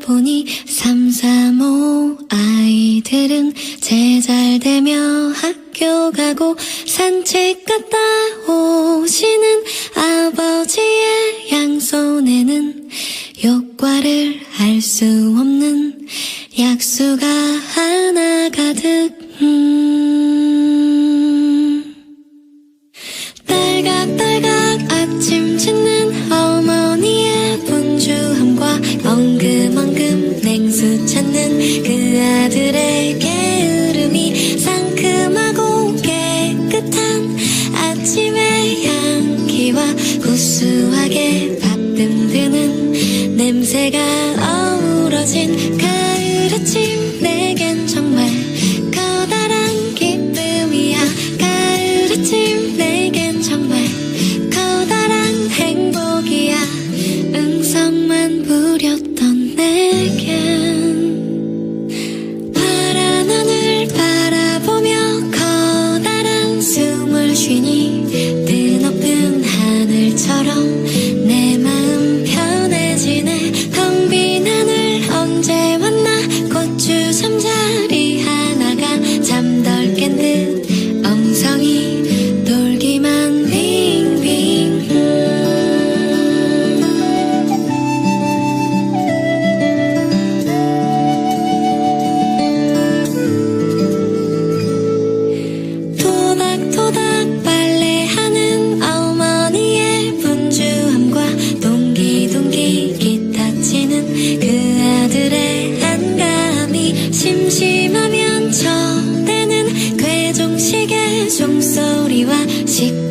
보니 삼삼오 아이들은 제잘되며 학교 가고 산책 갔다 오시는 아버지의 양손에는 구수하게 밥 듬드는 냄새가 괴종식의 종소리와 시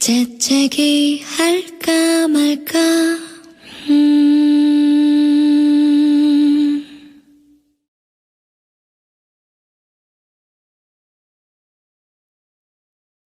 재채기 할까 말까